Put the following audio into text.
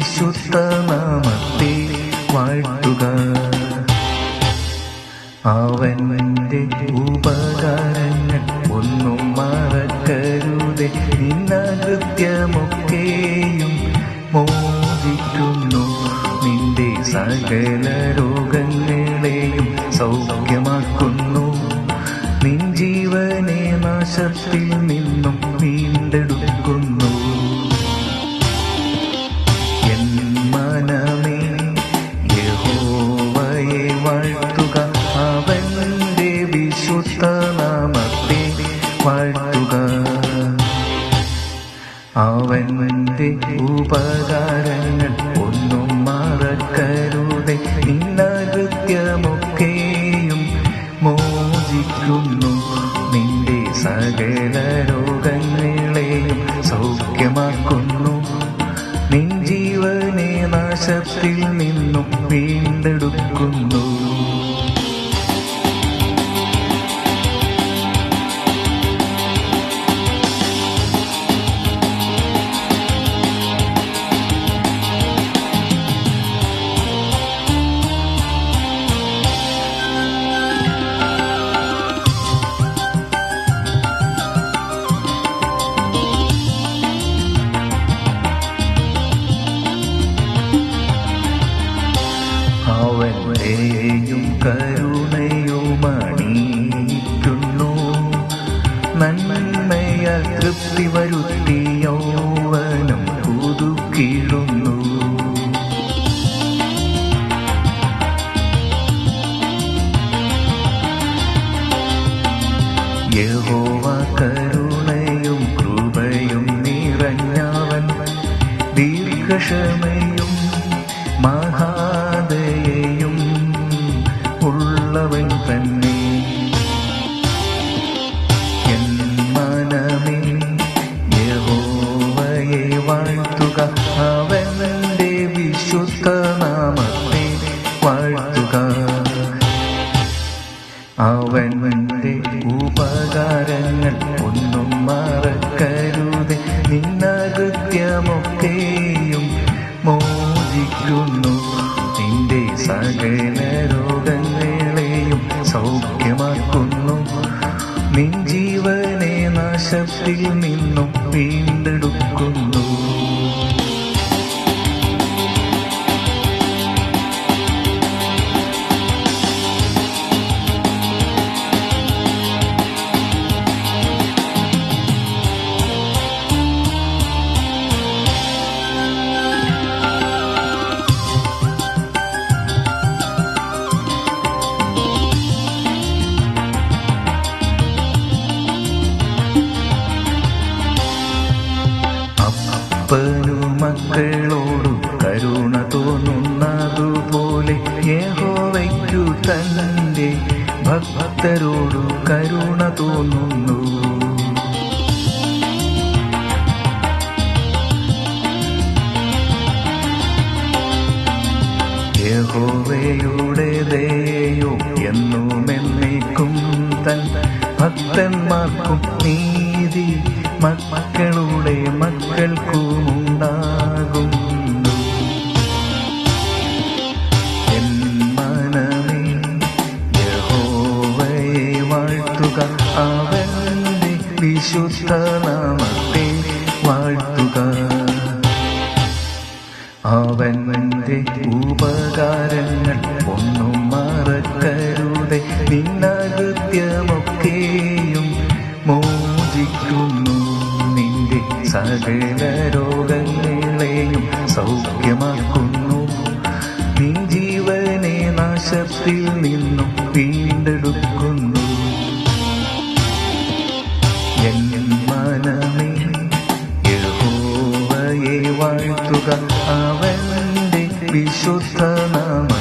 വിശുദ്ധ നാമത്തെ വാഴ്ത്തുക. അവൻ എന്റെ ഉപകാരങ്ങൾ ഒന്നും മറക്കരുത്. നിന്നകൃത്യമൊക്കെയും മോചിക്കുന്നു. നിന്റെ സകല രോഗങ്ങളെയും സൗഖ്യമാക്കുന്നു. നിൻ ജീവനെ നാശത്തിൽ നിന്നും ഉപകാരങ്ങൾ ഒന്നും മറക്കരുതേ. ഇന്നകൃത്യമൊക്കെയും മോചിക്കുന്നു. നിന്റെ സകല രോഗങ്ങളെയും സൗഖ്യമാക്കുന്നു. നിൻ ജീവനെ നാശത്തിൽ നിന്നും വീണ്ടെടുക്കുന്നു. പുതുക്കിടുന്നു യഹോവ കരുണയും കൃപയും നിറഞ്ഞവൻ ദീർഘക്ഷമയും അവന്റെ ഉപകാരങ്ങൾ ഒന്നും മറക്കരുത്. നിന്നകൃത്യമൊക്കെയും മോചിക്കുന്നു. നിന്റെ സകല രോഗങ്ങളെയും സൗഖ്യമാക്കുന്നു. നിൻ ജീവനെ നാശത്തിൽ നിന്നും വീണ്ടെടുക്കുന്നു. തോന്നുന്നതുപോലെ യഹോവയ്ക്കു തന്റെ ഭക്തരോടു കരുണ തോന്നുന്നു. യഹോവയുടെ ദയോ എന്നുമെന്നേക്കും തൻ ഭക്തന്മാർക്കും നീതി മക്കളുടെ മക്കൾക്കുമുണ്ടാകുന്നു വിശുദ്ധ നാമത്തെ വാഴ്ത്തുക. അവന്റെ ഉപകാരങ്ങൾ ഒന്നും മറക്കരുത്. നിന്നകൃത്യമൊക്കെയും മോചിക്കുന്നു. നിന്റെ സകല രോഗങ്ങളെയും സൗഖ്യമാക്കുന്നു. നീ ജീവനെ നാശത്തിൽ നിന്നും വിശുദ്ധ നമ